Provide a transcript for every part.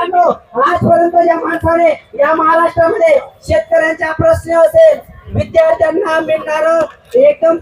मित्रांनो आजपर्यंत या माणसाने या महाराष्ट्रामध्ये शेतकऱ्यांचा प्रश्न असेल विद्यार्थ्यांना मिळणार एकदम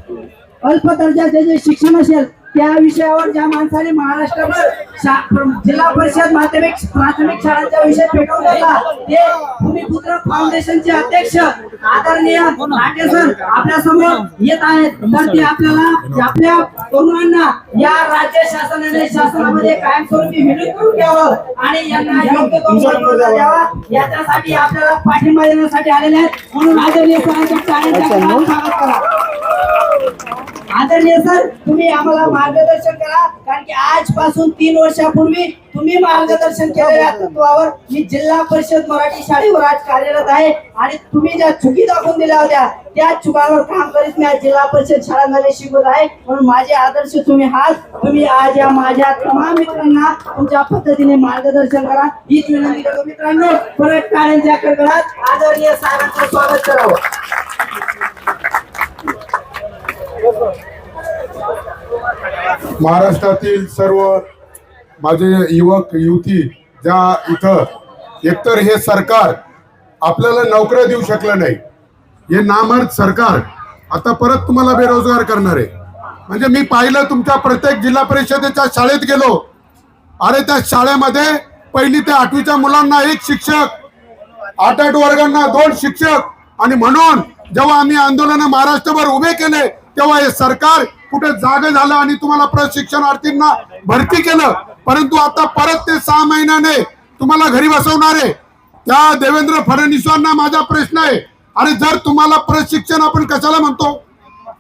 अल्प दर्जाचे जे शिक्षण असेल त्या विषयावर ज्या माणसाने महाराष्ट्रभर शा- जिल्हा परिषद माध्यमिक प्राथमिक शाळांचा विषय पेटवला ते भूमिपुत्र फाउंडेशनचे अध्यक्ष आदरणीय लाटे सर आपल्यासमोर येत आहेत. तर ते आपल्याला आपल्या तरुणांना या राज्य शासनाने शासनामध्ये कायमस्वरूपी विलीन करून घ्यावं आणि यांना योग्य तो द्यावा. याच्यासाठी आपल्याला पाठिंबा देण्यासाठी आलेले आहेत. म्हणून आदरणीय सरांच्या टाळ्यांचा स्वागत करा. आदरणीय सर तुम्ही आम्हाला मार्गदर्शन करा कारण की आजपासून तीन वर्षापूर्वी तुम्ही मार्गदर्शन केलेल्या तत्वावर मी जिल्हा परिषद मराठी शाळेवर आज कार्यरत आहे आणि तुम्ही ज्या चुकी दाखवून दिल्या होत्या त्या चुकावर काम करीत मी आज जिल्हा परिषद शाळांमध्ये शिकवत आहे. म्हणून माझे आदर्श तुम्ही हात तुम्ही आज या माझ्या तमाम मित्रांना तुमच्या पद्धतीने मार्गदर्शन करा. हीच विनंती करतो मित्रांनो. परत टाळ्यांच्या कडकडात आदरणीय साहेबांचं स्वागत करावं. महाराष्ट्रातील सर्व माझे युवक युवती ज्या इथं एकतर हे सरकार आपल्याला नोकऱ्या देऊ शकलं नाही हे नामर्द सरकार आता परत तुम्हाला बेरोजगार करणार. आहे म्हणजे मी पाहिलं तुमच्या प्रत्येक जिल्हा परिषदेच्या शाळेत गेलो. अरे त्या शाळेमध्ये पहिली ते आठवीच्या मुलांना एक शिक्षक आठ आठ वर्गांना दोन शिक्षक आणि म्हणून जेव्हा आम्ही आंदोलन महाराष्ट्रभर उभे केले तेव्हा हे सरकार कुठे जाग झालं आणि तुम्हाला प्रशिक्षणार्थींना भरती केलं. परंतु आता परत ते सहा महिन्याने तुम्हाला घरी बसवणार आहे. त्या देवेंद्र फडणवीसांना माझा प्रश्न आहे. अरे जर तुम्हाला प्रशिक्षण आपण कशाला म्हणतो?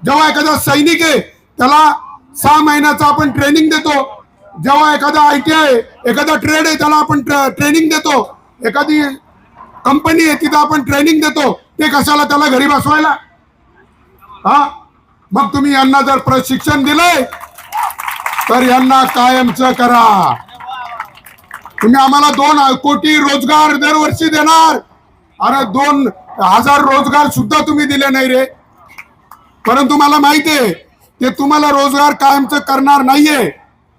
जेव्हा एखादा सैनिक आहे त्याला सहा महिन्याचं आपण ट्रेनिंग देतो. जेव्हा एखादा आय टी आय एखादा ट्रेड आहे त्याला आपण ट्रेनिंग देतो. एखादी कंपनी आहे तिथं आपण ट्रेनिंग देतो. ते कशाला त्याला घरी बसवायला? हा? मग तुम्ही यांना जर प्रशिक्षण दिलंय तर यांना कायमचं करा. तुम्ही आम्हाला दोन कोटी रोजगार दरवर्षी देणार. अरे दोन हजार रोजगार सुद्धा तुम्ही दिले नाही रे. परंतु मला माहिती आहे ते तुम्हाला रोजगार कायमचं करणार नाहीये.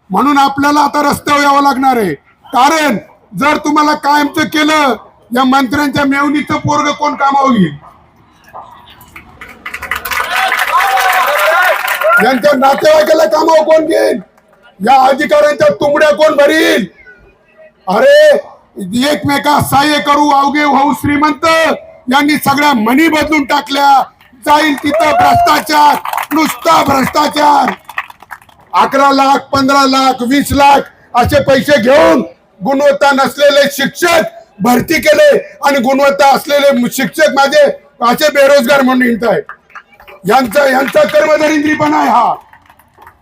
म्हणून आपल्याला आता रस्त्यावर यावं लागणार आहे. कारण जर तुम्हाला कायमचं केलं या मंत्र्यांच्या मेवणीचं पोरग कोण कामावं घेईल यांच्या नातेवाईकाला कामावर कोण घेईल? या अधिकाऱ्यांच्या तुंबड्या कोण भरील? अरे एकमेका सहाय्य करू अवघे भाऊ श्रीमंत. यांनी सगळ्या मनी बदलून टाकल्या. जाईल तिथं भ्रष्टाचार नुसता भ्रष्टाचार. अकरा लाख पंधरा लाख वीस लाख असे पैसे घेऊन गुणवत्ता नसलेले शिक्षक भरती केले आणि गुणवत्ता असलेले शिक्षक माझे असे बेरोजगार म्हणून येत आहेत यांचा यांचा कर्मदरिंद्रीपणा आहे हा.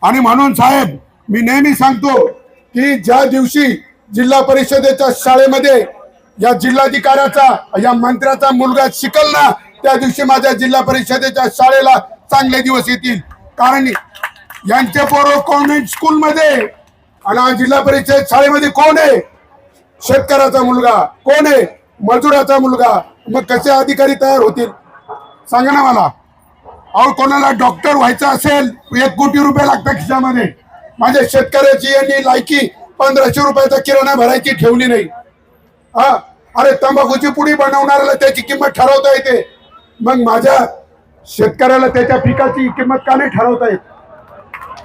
आणि म्हणून साहेब मी नेहमी सांगतो की ज्या दिवशी जिल्हा परिषदेच्या शाळेमध्ये या जिल्हाधिकाऱ्याचा या मंत्र्याचा मुलगा शिकल ना त्या दिवशी माझ्या जिल्हा परिषदेच्या शाळेला चांगले दिवस येतील. कारण यांचे पोरं कॉन्व्हेंट स्कूलमध्ये आणि जिल्हा परिषद शाळेमध्ये कोण आहे? शेतकऱ्याचा मुलगा. कोण आहे? मजुराचा मुलगा. मग कसे अधिकारी तयार होतील? सांगा ना मला. अहो कोणाला डॉक्टर व्हायचं असेल एक कोटी रुपये लागतात खिशामध्ये. माझ्या शेतकऱ्याची यांनी लायकी पंधराशे रुपयाचा किराणा भरायची ठेवली नाही. हा? अरे तंबाखूची पुडी बनवणाऱ्याला त्याची किंमत ठरवता येते. मग माझ्या शेतकऱ्याला त्याच्या पिकाची किंमत का नाही ठरवता येत?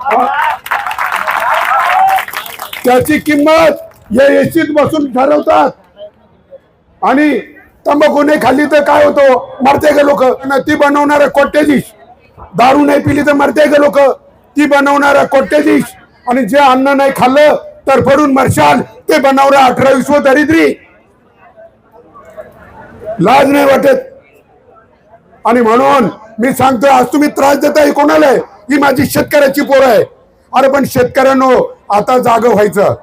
हा? त्याची किंमत या एसीत बसून ठरवतात. आणि तंबाखू नाही खाल्ली तर काय होतो? मरते का लोक? ती बनवणारा कोट्याधीश. दारू नाही पिली तर मरते ग लोक. ती बनवणारा कोट्यधीश. आणि जे अन्न नाही खाल्लं तर फडून मरशाल. ते बनवणार अठरा विश्व दरिद्री. लाज नाही वाटत. आणि म्हणून मी सांगतो आज तुम्ही त्रास देताय कोणाला? ही माझी शेतकऱ्याची पोरं आहे. अरे पण शेतकऱ्यांनो आता जाग व्हायचं.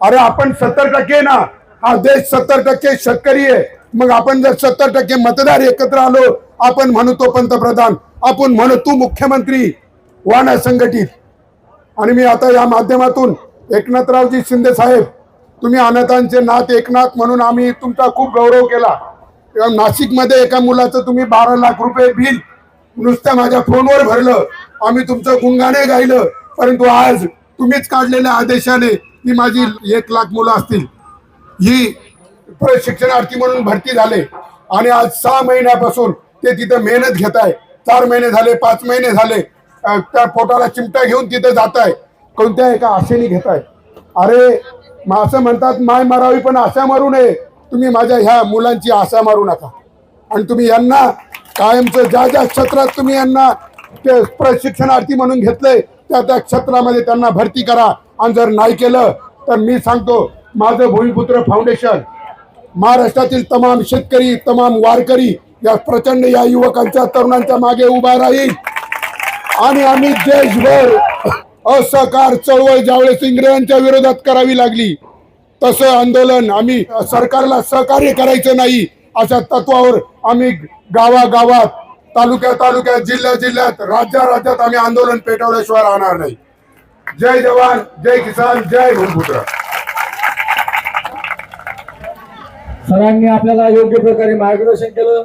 अरे आपण सत्तर टक्के ना हा देश सत्तर टक्के शेतकरी आहे. मग आपण जर सत्तर टक्के मतदार एकत्र आलो आपण म्हणतो पंतप्रधान आपण म्हणू तू मुख्यमंत्री वाना संघटित. आणि मी आता या माध्यमातून एकनाथरावजी शिंदे साहेब तुम्ही अनाथांचे नाथ एकनाथ म्हणून आम्ही तुमचा खूप गौरव केला. नाशिकमध्ये एका मुलाचं तुम्ही बारा लाख रुपये बिल नुसत्या माझ्या फोनवर भरलं. आम्ही तुमचं गुंगाणे गायलं. परंतु आज तुम्हीच काढलेल्या आदेशाने ही माझी एक लाख मुलं असतील. ही प्रशिक्षणार्थी म्हणून भरती झाले. आणि आज सहा महिन्यापासून ते तिथं मेहनत घेत आहे चार महिने झाले पाच महिने झाले त्या पोटाला चिमटा घेऊन तिथे जात आहे कोणत्या एका आशेने घेत आहे अरे मग असं म्हणतात माय मारावी पण आशा मारू नये. तुम्ही माझ्या ह्या मुलांची आशा मारू नका. आणि तुम्ही यांना कायमचं ज्या ज्या क्षेत्रात तुम्ही यांना ते प्रशिक्षणार्थी म्हणून घेतलंय त्या त्या क्षेत्रामध्ये त्यांना भरती करा. आणि जर नाही केलं तर मी सांगतो माझं भूमिपुत्र फाउंडेशन महाराष्ट्रातील तमाम शेतकरी तमाम वारकरी या प्रचंड या युवकांच्या तरुणांच्या मागे उभा राहील. आणि आम्ही देशभर असहकार चळवळ ज्यावेळेस इंग्रजांच्या विरोधात करावी लागली तसं आंदोलन आम्ही सरकारला सहकार्य करायचं नाही अशा तत्वावर आम्ही गावागावात तालुक्या तालुक्यात जिल्ह्या जिल्ह्यात राज्या राज्यात आम्ही आंदोलन पेटवल्याशिवाय राहणार नाही. जय जवान जय किसान जय भूमपुत्र. सरांनी आपल्याला योग्य प्रकारे मार्गदर्शन केलं.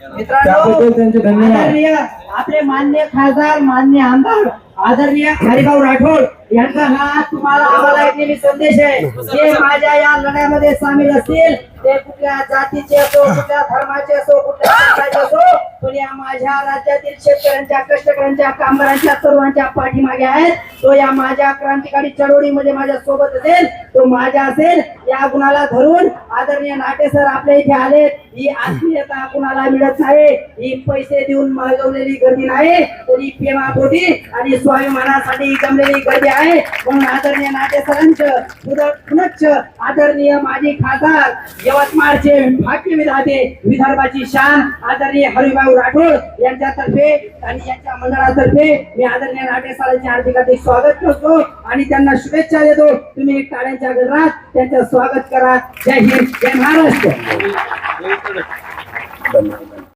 त्याबद्दल त्यांचे धन्यवाद. आदरणीय आपले मान्य खासदार मान्य आमदार आदरणीय हरिभाऊ राठोड यांचा हा तुम्हाला आम्हाला नेहमी संदेश आहे. जे माझ्या या लढ्यामध्ये सामील असतील ते कुठल्या जातीचे असो कुठल्या धर्माचे असो कुठल्या असो पण या माझ्या राज्यातील शेतकऱ्यांच्या कष्टकऱ्यांच्या कामगारांच्या सर्वांच्या पाठीमागे आहेत. तो या माझ्या क्रांतिकारी चळवळीमध्ये माझ्या सोबत असेल तो माझ्या असेल या गुणाला धरून आदरणीय नाटे सर आपल्या इथे आले ही आत्मीयता कुणाला मिळत नाही ही पैसे देऊन मागवलेली गर्दी नाही तरी प्रेमापोटी आणि स्वाभिमानासाठी जमलेली गर्दी आहे. म्हणून आदरणीय नाटे सरांचं आदरणीय माजी खासदार यवतमाळचे भाग्य विधाते विदर्भाची शान आदरणीय हरिभाऊ राठोड यांच्यातर्फे आणि यांच्या मंडळातर्फे मी आदरणीय नाट्यसरांचे हार्दिक हार्दिक स्वागत करतो आणि त्यांना शुभेच्छा देतो. तुम्ही टाळ्यांच्या गजरात त्यांचं स्वागत करा. जय हिंद जय महाराष्ट्र. धन्यवाद